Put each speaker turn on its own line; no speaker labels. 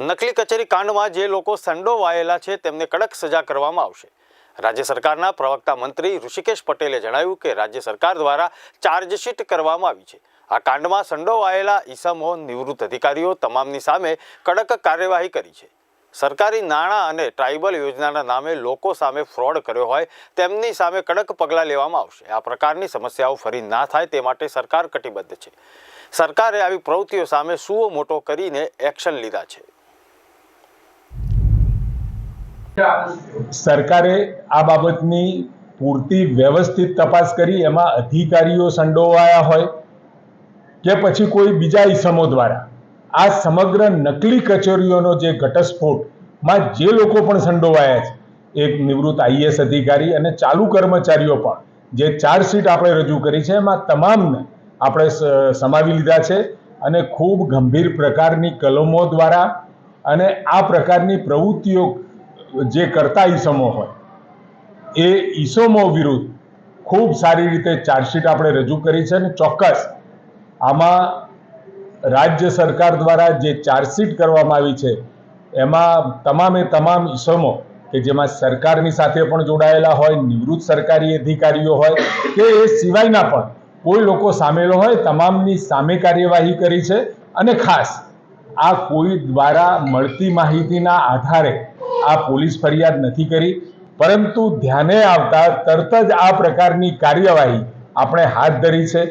નકલી કચેરી કાંડમાં જે લોકો સંડોવાયેલા છે, તેમને કડક સજા કરવામાં આવશે. રાજ્ય સરકારના પ્રવક્તા મંત્રી ઋષિકેશ પટેલે જણાવ્યું કે, રાજ્ય સરકાર દ્વારા ચાર્જશીટ કરવામાં આવી છે. આ કાંડમાં સંડોવાયેલા ઈસમો નિવૃત્ત અધિકારીઓ તમામની સામે કડક કાર્યવાહી કરી છે. સરકારી નાણાં અને ટ્રાઇબલ યોજનાના નામે લોકો સામે ફ્રોડ કર્યો હોય, તેમની સામે કડક પગલાં લેવામાં આવશે. આ પ્રકારની સમસ્યાઓ ફરી ના થાય તે માટે સરકાર કટિબદ્ધ છે. સરકારે આવી પ્રવૃત્તિઓ સામે સુઓ મોટો કરીને એક્શન લીધા છે.
સરકારે આ બાબતની પૂરતી વ્યવસ્થિત તપાસ કરી, એમાં અધિકારીઓ સંડોવાયા હોય કે પછી કોઈ બીજા ઈસમો દ્વારા. આ સમગ્ર નકલી કચેરીઓનો જે ઘટસ્ફોટમાં જે લોકો પણ સંડોવાયા છે, એક નિવૃત્ત આઈએસ અધિકારી અને ચાલુ કર્મચારીઓ પણ, જે ચાર્જશીટ આપણે રજૂ કરી છે, એમાં તમામને આપણે સમાવી લીધા છે અને ખૂબ ગંભીર પ્રકારની કલમો દ્વારા અને આ પ્રકારની પ્રવૃત્તિઓ જે કરતા ઈસમો હોય, એ ઈસમો વિરુદ્ધ ખૂબ સારી રીતે ચાર્જશીટ આપણે રજૂ કરી છે અને ચોક્કસ આમાં રાજ્ય સરકાર દ્વારા જે ચાર્જશીટ કરવામાં આવી છે, એમાં તમામે તમામ ઈસમો કે જેમાં સરકારની સાથે પણ જોડાયેલા હોય, નિવૃત્ત સરકારી અધિકારીઓ હોય કે એ સિવાયના પણ કોઈ લોકો સામેલ હોય, તમામની સામે કાર્યવાહી કરી છે અને ખાસ આ કોઈ દ્વારા મળતી માહિતીના આધારે આ પોલીસ ફરિયાદ નથી કરી, પરંતુ ધ્યાને આવતા તરત જ આ પ્રકારની કાર્યવાહી આપણે હાથ ધરી છે.